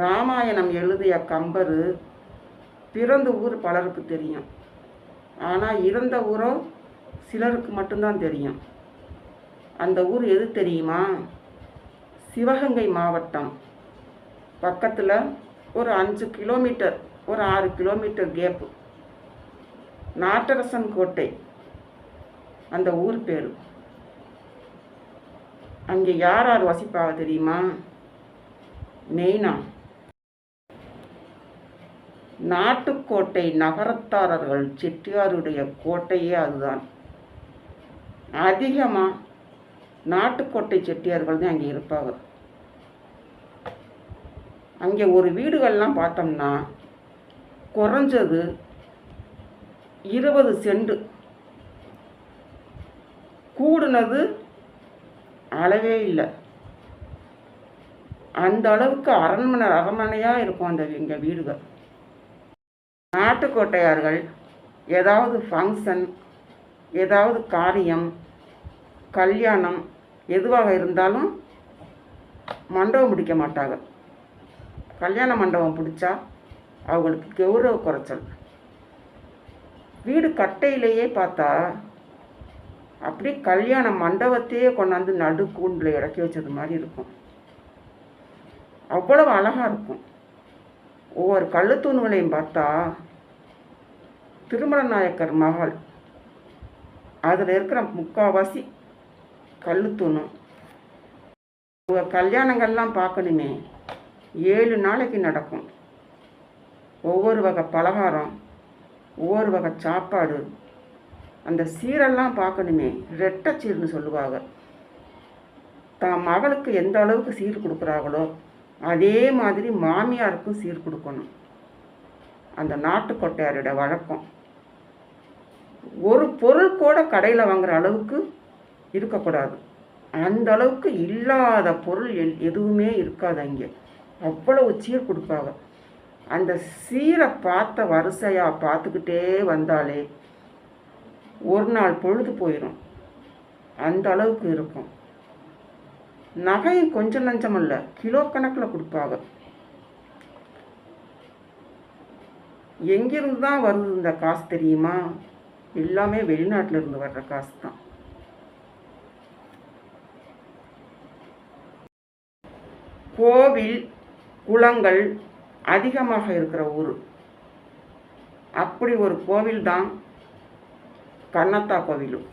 ராமாயணம் எழுதிய கம்பர் பிறந்த ஊர் பலருக்கு தெரியும். ஆனால் இறந்த ஊரோ சிலருக்கு மட்டும்தான் தெரியும். அந்த ஊர் எது தெரியுமா? சிவகங்கை மாவட்டம். பக்கத்தில் ஒரு அஞ்சு கிலோமீட்டர் ஒரு ஆறு கிலோமீட்டர் கேப்பு நாட்டரசன் கோட்டை. அந்த ஊர் பேர். அங்கே யார் யார் வசிப்பாக தெரியுமா? மெயினா நாட்டுக்கோட்டை நகரத்தாரர்கள் செட்டியாருடைய கோட்டையே அதுதான். அதிகமாக நாட்டுக்கோட்டை செட்டியார்கள் தான் அங்கே இருப்பாங்க. அங்கே ஒரு வீடுகள்லாம் பார்த்தோம்னா குறைஞ்சது இருபது செண்டு. கூடுனது அளவே இல்லை. அந்த அளவுக்கு அரண்மனை அரண்மனையாக இருக்கும் அந்த எங்கள் வீடுகள். நாட்டுக்கோட்டையார்கள் ஏதாவது ஃபங்க்ஷன் ஏதாவது காரியம் கல்யாணம் எதுவாக இருந்தாலும் மண்டபம் பிடிக்க மாட்டாங்க. கல்யாண மண்டபம் பிடிச்சா அவங்களுக்கு கௌரவ குறைச்சல். வீடு கட்டையிலேயே பார்த்தா அப்படியே கல்யாண மண்டபத்தையே கொண்டாந்து நடு கூண்டில் இறக்கி வச்சது மாதிரி இருக்கும். அவ்வளவு அழகாக இருக்கும். ஒவ்வொரு கள்ளத்தூண்களையும் பார்த்தா திருமண நாயக்கர் மகள். அதில் இருக்கிற முக்கால்வாசி கல்லுத்தூணும் உங்கள் கல்யாணங்கள்லாம் பார்க்கணுமே. ஏழு நாளைக்கு நடக்கும். ஒவ்வொரு வகை பலகாரம் ஒவ்வொரு வகை சாப்பாடு. அந்த சீரெல்லாம் பார்க்கணுமே. ரெட்டை சீர்னு சொல்லுவாங்க. தான் மகளுக்கு எந்த அளவுக்கு சீர் கொடுக்குறாங்களோ அதே மாதிரி மாமியாருக்கும் சீர் கொடுக்கணும். அந்த நாட்டுக்கொட்டையாரோட வழக்கம். ஒரு பொருள் கூட கடையில் வாங்குற அளவுக்கு இருக்கக்கூடாது. அந்த அளவுக்கு இல்லாத பொருள் எல் எதுவுமே இருக்காது அங்கே. அவ்வளவு சீர் கொடுப்பாங்க. அந்த சீரை பார்த்த வரிசையாக பார்த்துக்கிட்டே வந்தாலே ஒரு நாள் பொழுது போயிடும் அந்த அளவுக்கு இருக்கும். நகையும் கொஞ்சம் நஞ்சம் அல்ல கிலோ கணக்கில் கொடுப்பாங்க எங்கிருந்து தான் வருது இந்த காசு தெரியுமா? எல்லாமே வெளிநாட்டில் இருந்து வர்ற காசு தான் கோவில் குளங்கள் அதிகமாக இருக்கிற ஊர். அப்படி ஒரு கோவில் தான் கண்ணத்தா கோவிலும்.